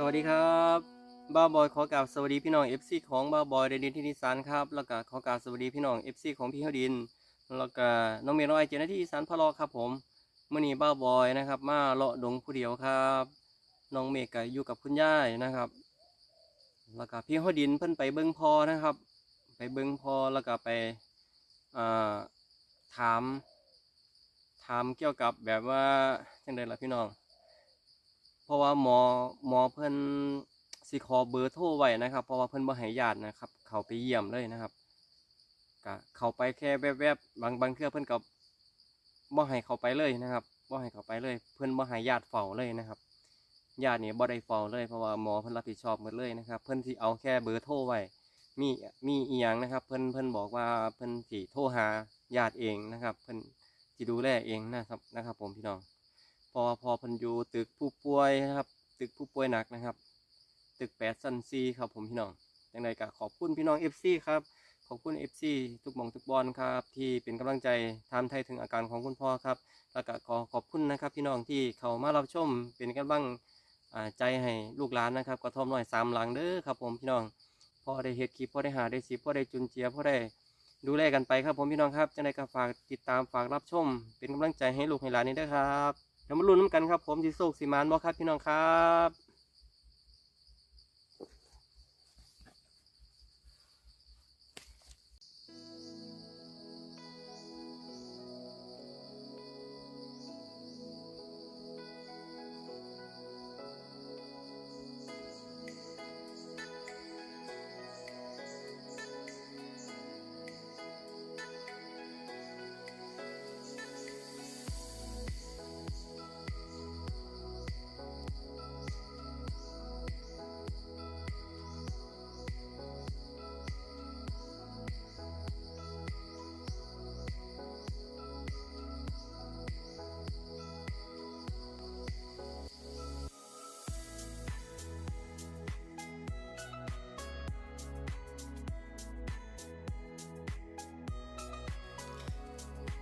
สวัสดีครับบ้าบอยขอกราบสวัสดีพี่น้อง FC ของบ้าบอยเรดินที่นิสานครับแล้วก็ขอกราบสวัสดีพี่น้อง FC ของพี่เฮาดิน แล้วก็น้องเมย์น้อยเจนที่อีสานพะลอครับผมมื่อนี้บ้าบอยนะครับ มาเลาะดงผู้เดียวครับน้องเมย์ก็อยู่กับคุณย่ายนะครับ แล้วก็พี่เฮาดินเพิ่นไปเบิ่งพอนะครับ ไปเบิ่งพอแล้วก็ไปถาม ถามเกี่ยวกับแบบว่าจังไดล่ะพี่น้อง เพราะว่าหมอหมอเพิ่นสิขอเบอร์โทรไว้นะครับ เพราะว่าเพิ่นบ่ให้ญาตินะครับ เขาไปเยี่ยมเลยนะครับก็เขาไปแค่แวบๆบางบางเทื่อเพิ่นก็บ่ให้เขาไปเลยนะครับบ่ให้เขาไปเลย เพิ่นบ่ให้ญาติเฝ้าเลยนะครับญาตินี่บ่ได้เฝ้าเลยเพราะว่าหมอเพิ่นรับผิดชอบหมดเลยนะครับ เพิ่นสิเอาแค่เบอร์โทรไว้มีมีอีหยังนะครับ เพิ่นเพิ่นบอกว่าเพิ่นสิโทรหาญาติเองนะครับ เพิ่นสิดูแลเองนะครับนะครับ ผมพี่น้อง อพอพันยูตึกผู้ป่วยนะครับ ตึกผู้ป่วยหนักนะครับ ตึกแปดซันซีครับผมพี่น้องยังไงก็ขอบคุณพี่น้องเอฟซีครับขอบคุณเอฟซีทุกมองทุกบอลครับที่เป็นกำลังใจทำไทยถึงอาการของคุณพ่อครับแล้วก็ขอขอบคุณนะครับ พี่น้องที่เขามารับชมเป็นกำลังอ่าใจให้ลูกหลานนะครับกระทอมน้อยสามหลังเด้อครับ ผมพี่น้องพ่อได้เฮ็ดคลิปพ่อได้หาได้สิพ่อได้จุนเจียพ่อได้ดูแลกันไปครับผมพี่น้องครับจังไดก็ฝากติดตามฝากรับชม เป็นกำลังใจให้ลูกให้หลานนี้ด้วยครับ เดี๋ยวมาลุ้นน้ำกันครับ ผมสิโศกสีมานบ่ครับพี่น้องครับ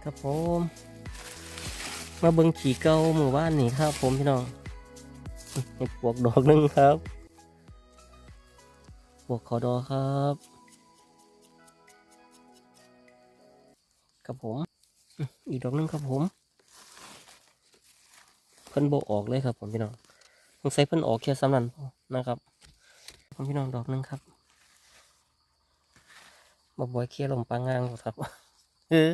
ครับผม มาเบิงขี่เก่าหมู่บ้านนี่ครับผมพี่น้องเห็ดปวกดอกหนึงครับปวกขอดอครับ ครับผม อีกดอกหนึงครับผม เพิ่นโบออกเลยครับผมพี่น้องสงสัยเพิ่นออกแค่สำนันนะครับผมพี่น้องดอกหนึงครับบอบอยเคลียลมปางงางครับเออ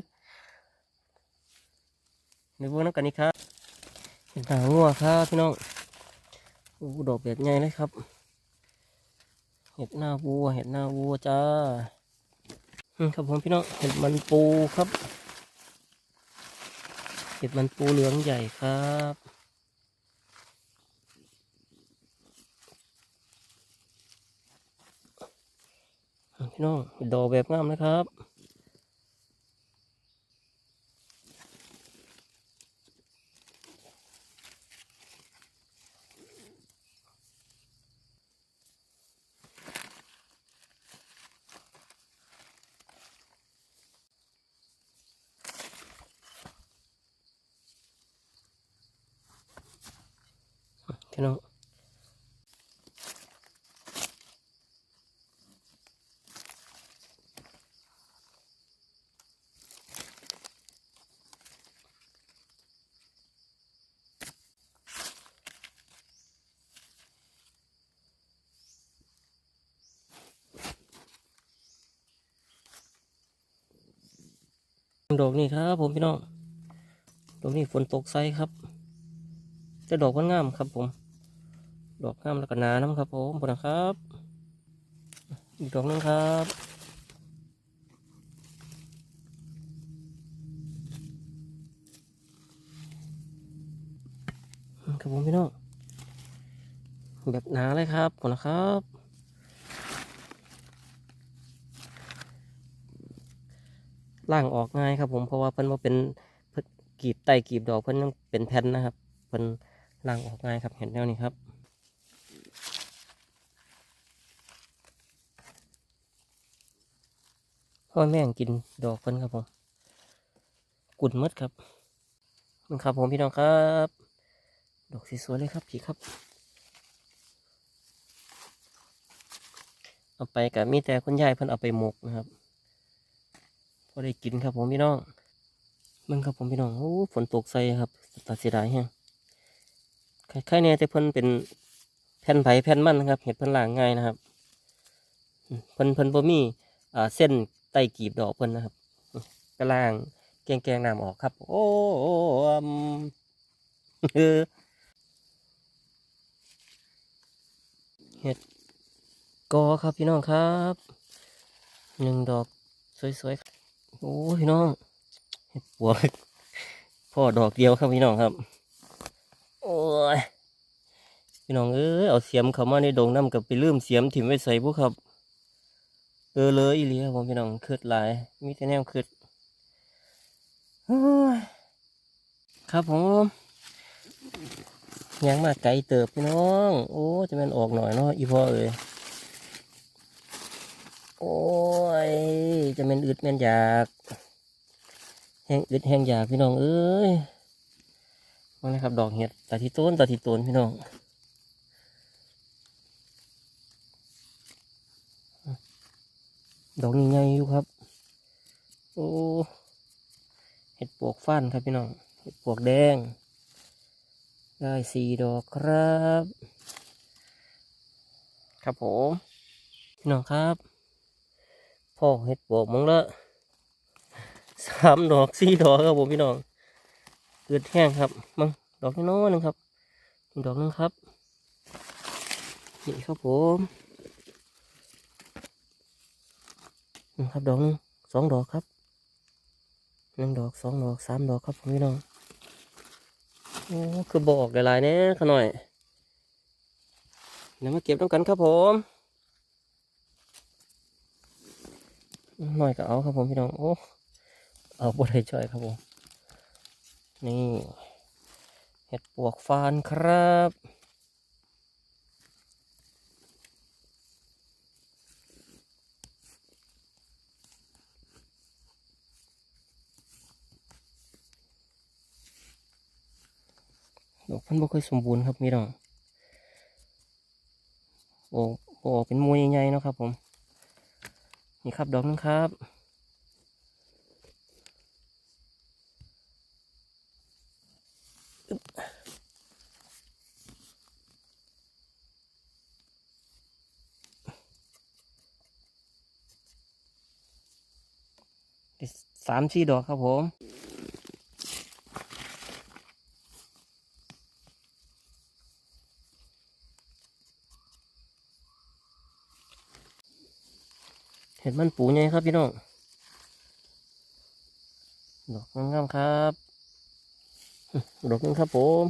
ในพวนั้นกันนี่ครับเห็นหางงัวครับพี่น้องโอ้ดอกแบบใหญ่เลยครับ เห็ดหน้าวัว เห็ดหน้าวัวจ้าครับผมพี่น้องเห็ดมันปูครับ เห็ดมันปูเหลืองใหญ่ครับพี่น้องดอกแบบงามนะครับ พี่น้องดอกนี่ครับผมพี่น้อง ดอกนี่ฝนตกใส่ครับจะดอกมันงามครับผม ดอกงามแล้วก็หนาน้ำครับผมขอบคุณนะครับอีกดอกนึงครับครับผมพี่น้องแบบหนาเลยครับขอบนะครับล่างออกง่ายครับผมเพราะว่าเพิ่นว่าเป็นเพิ่นกีบไตกีบดอกเพิ่นยังเป็นแผ่นนะครับเพิ่นล่างออกง่ายครับเห็นแนวนี้ครับ พ่อแม่งกินดอกเพิ่นครับผม กุ่นหมดครับมันครับผมพี่น้องครับ ดอกสีสวยเลยครับพี่ครับ เอาไปกับมีแต่คุณยายเพิ่นเอาไปหมกนะครับพอได้กินครับผมพี่น้องมึงครับผมพี่น้องโอ้ฝนตกใส่ครับตัดเสียดายแฮงคล้ายๆเนี่ยแต่เพิ่นเป็นแผ่นไผ่แผ่นมันนะครับ เห็ดเพิ่นล้างง่ายนะครับ เพิ่นเพิ่นบ่มีอ่าเส้น ไตกีบดอกเพิ่นนะครับอืมไปล้างแกงแกงน้ำออกครับ โอ้อืมเออเห็ดกอครับพี่น้องครับหนึ่งดอกสวยๆโอ้พี่น้องเห็ดปวกพ่อดอกเดียวครับพี่น้องครับ โอ้ยพี่น้องเอ้ยเอาเสียมเข้ามาในดงน้ำกับไปลืมเสียมถิ่มไว้ใส่พวกครับ เออเลยอีหลีครับผมพี่น้องคืดหลาย มีแต่แนวคืดครับผมยังมาไกลเติบพี่น้อง โอ้จะเป็นออกหน่อยเนาะอีพ่อเอ้ยโอ้ยจะเป็นอึดแม่นอยากแห้งอึดแห้งอยากพี่น้องเอ้ยมาเลยครับดอกเห็ดตาที่ต้นตาที่ต้นพี่น้อง ดอกใหญ่ๆอยู่ครับ โอ้เห็ดปวกฟันครับพี่น้องเห็ดปวกแดง ได้สี่ดอกครับ ครับผมพี่น้องครับพ่อเห็ดปวกมั้งละสามดอกสี่ดอกครับผมพี่น้องเกิดแห้งครับมังดอกน้อยๆหนึงครับอีกดอกหนึงครับนี่ครับผมนี่ ครับดอกหนึงสองดอกครับหนึ่งดอกสองดอกสามดอกครับผมพี่น้องโอ้คือบอกหลายๆเนี่ยขะหน่อยเดี๋ยวมาเก็บต้องกันครับผมหน่อยก็เอาครับผมพี่น้องโอ้เอาบดให้ช่วยครับผมนี่เห็ดปวกฟานครับ ดอกพันบ่ค่อยสมบูรณ์ครับพี่น้องโอ้โอ้เป็นมวยใหญ่ๆเนาะครับผม นี่ครับดอกนึงครับสามสี่ดอกครับผม เห็ดมันปูไงครับพี่น้อง ดอกงามๆครับ ดอกนึงครับผม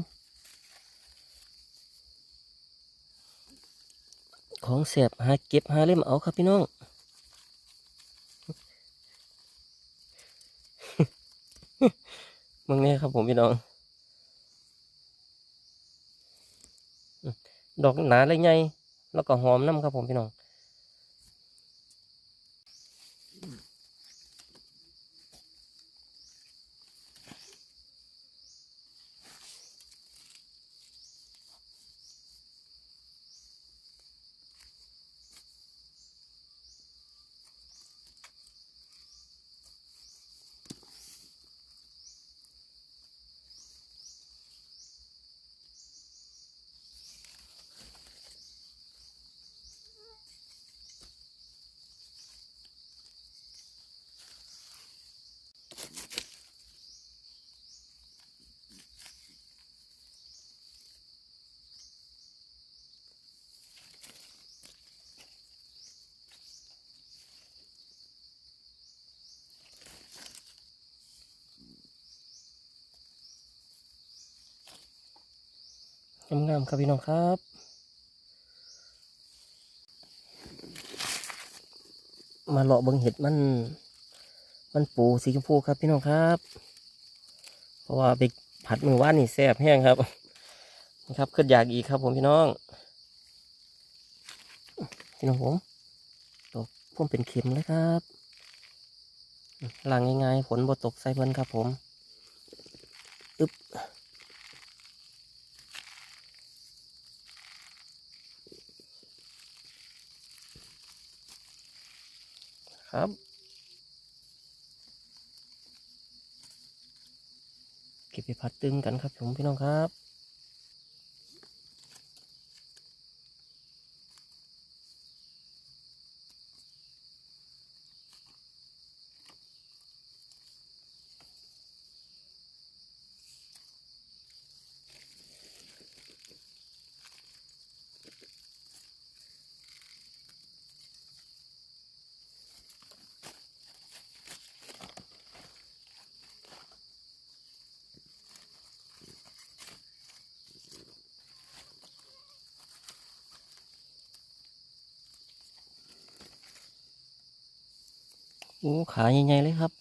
ของเสียบหาเก็บหาเล่มเอาครับพี่น้องมึงเนี่ยครับผมพี่น้อง ดอกหนาเลยไงแล้วก็หอมน้ำครับผมพี่น้อง งามๆครับพี่น้องครับมาเลาะเบิงเห็ดมัน มันปูสีชมพูครับพี่น้องครับ เพราะว่าไปผัดมือว่านนี่แซ่บแห้งครับนะครับขึ้นอยากอีกครับผมพี่น้อง พี่น้องผมตกพ่วงเป็นเข็มเลยครับล้างง่ายๆฝนบ่ตกใส่เพิ่นครับผม อึ๊บ ครับ เก็บไปพัดตึงกันครับผมพี่น้องครับ โอ้ขาใหญ่ๆเลยครับ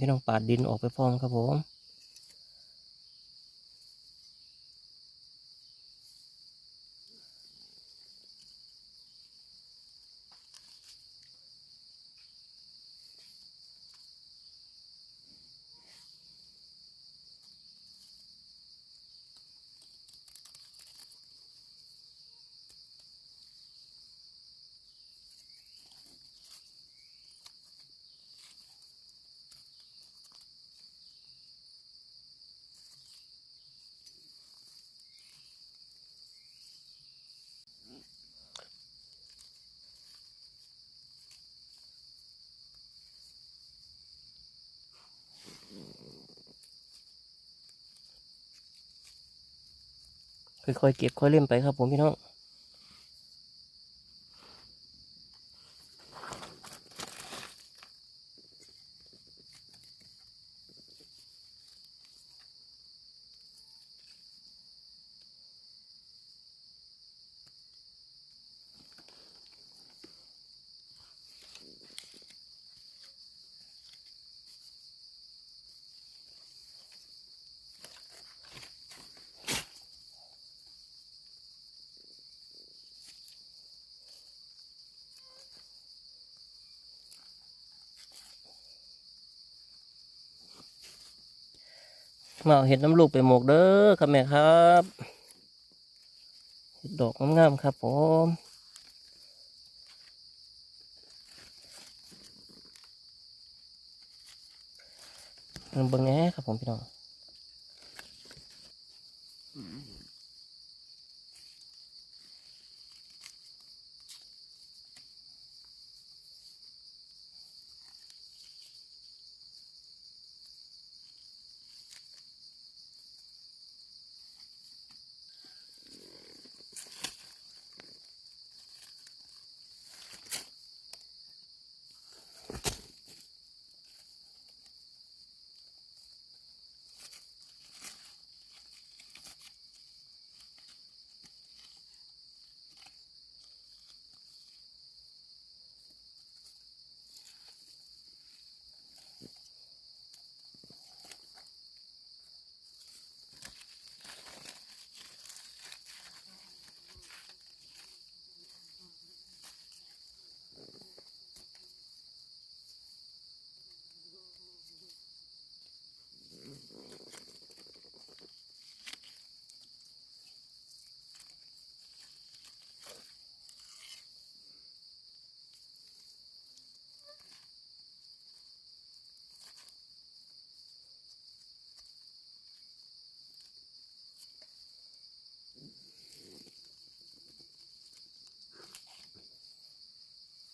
พี่น้องปาดดินออกไปพร้อมครับผม ค่อยๆเก็บค่อยเล่มไปครับผมพี่น้อง มาเห็ดน้ำลูกไปหมกเด้อครับแม่ครับเห็ดดอกงามๆครับผมเบิ่งแง่ครับผมพี่น้อง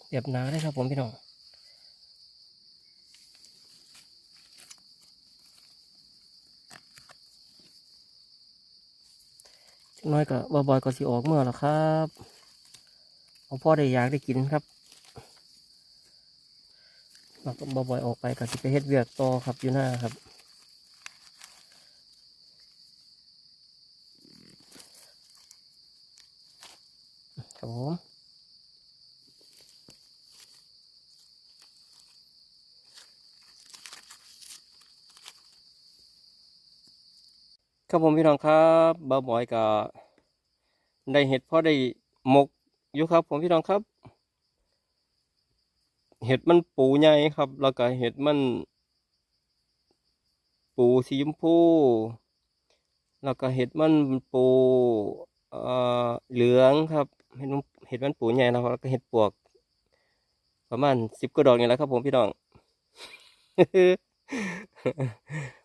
เรียบหนาเลยครับผมพี่น้องจักหน้อยก็บ่อยๆก็สิออกเมื่อแล้วครับเอาพ่อได้อยากได้กินครับแล้วก็บอยๆออกไปก็สิไปเฮ็ดเวียกต่อครับอยู่หน้าครับผม ครับผมพี่น้องครับบ่าบอยก็ได้เห็ดพอได้หมกอยู่ครับ ผมพี่น้องครับ เห็ดมันปูใหญ่ครับ แล้วก็เห็ดมัน ปูสีชมพูแล้วก็เห็ดมันปูเอ่อเหลืองครับ เห็ดมันเห็ดมันปูใหญ่นะครับแล้วก็เห็ดปวก ประมาณสิบกว่าดอกนี่แหละครับ ผมพี่น้อง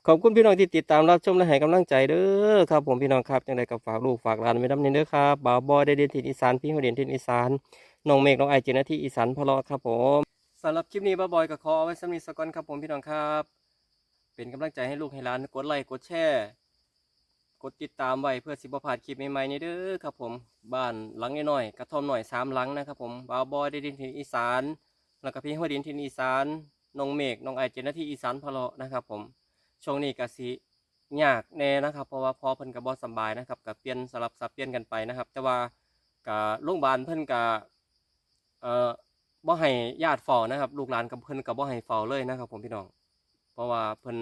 ขอบคุณพี่น้องที่ติดตามรับชมและให้กำลังใจเด้อครับผมพี่น้องครับจังใดก็ฝากลูกฝากหลานไว้ดำเนินเด้อครับบ่าวบอยได้เด่นทินอีสานพี่หัวเด่นทินอีสานน้องเมฆน้องไอเจนนาที่อีสานพะลาะครับผมสำหรับคลิปนี้บ่าวบอยก็ขอเอาไว้สำนีสกอนครับผมพี่น้องครับ เป็นกำลังใจให้ลูกให้หลานกดไลค์กดแชร์กดติดตามไว้เพื่อสิบ่พลาดคลิปใหม่ๆนี้เด้อครับผมบ้านหลังน้อยๆกระท่อมหน่อยสามหลังนะครับผมบ่าวบอยได้เด่นทินอีสานแล้วก็พี่หัวดินทินอีสานน้องเมฆน้องไอเจนนาที่อีสานพะลาะนะครับผม ช่วงนี้ก็สิยากแน่นะครับ เพราะว่าพอเพิ่นก็บ่สบายนะครับก็เปลี่ยนสลับสับเปลี่ยนกันไปนะครับ แต่ว่าก็โรงพยาบาลเพิ่นก็เอ่อบ่ให้ญาติเฝ้านะครับ ลูกหลานกับเพิ่นก็บ่ให้เฝ้าเลยนะครับ ผมพี่น้อง เพราะว่าเพิ่น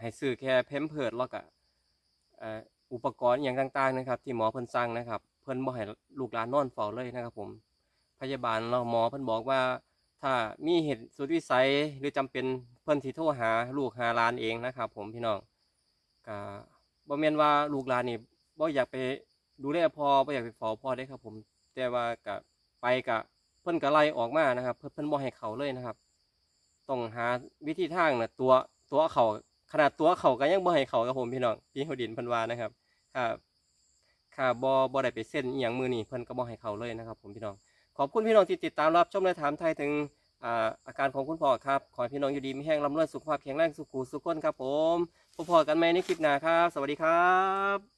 ให้ซื้อแค่เพมเพิดแล้วก็เอ่ออุปกรณ์อย่างต่างๆนะครับ ที่หมอเพิ่นสั่งนะครับ เพิ่นบ่ให้ลูกหลานนอนเฝ้าเลยนะครับ ผมพยาบาลเราหมอเพิ่นบอกว่า ถ้ามีเหตุสุดวิสัยหรือจำเป็นเพิ่นสิโทรหาลูกหาหลานเองนะครับ ผมพี่น้องก็บ่แม่นว่าลูกหลานนี่บ่อยากไปดูแลพ่อบ่อยากไปเฝ้าพ่อได้ครับ ผม แต่ว่าก็ไปก็เพิ่นก็ไล่ออกมานะครับ เพิ่นเพิ่นบ่ให้เขาเลยนะครับต้องหาวิธีทางนะตัวตัวเขาขนาดตัวเขาก็ยังบ่ให้เขาครับผมพี่น้องพี่หัวดินพิ่นวานะครับค่ะค่ะบ่บ่ได้ไปเส้นอีหยังมือนี่เพิ่นก็บ่ให้เขาเลยนะครับ ผมพี่น้อง ขอบคุณพี่น้องที่ติดตามรับชมและถามไทยถึงอาอาการของคุณพ่อครับ ขอให้พี่น้องอยู่ดีมีแห้งร่ำรวยสุขภาพแข็งแรงสุขุสุขคนครับผมพบพอกันไหมในคลิปหน้าครับ สวัสดีครับ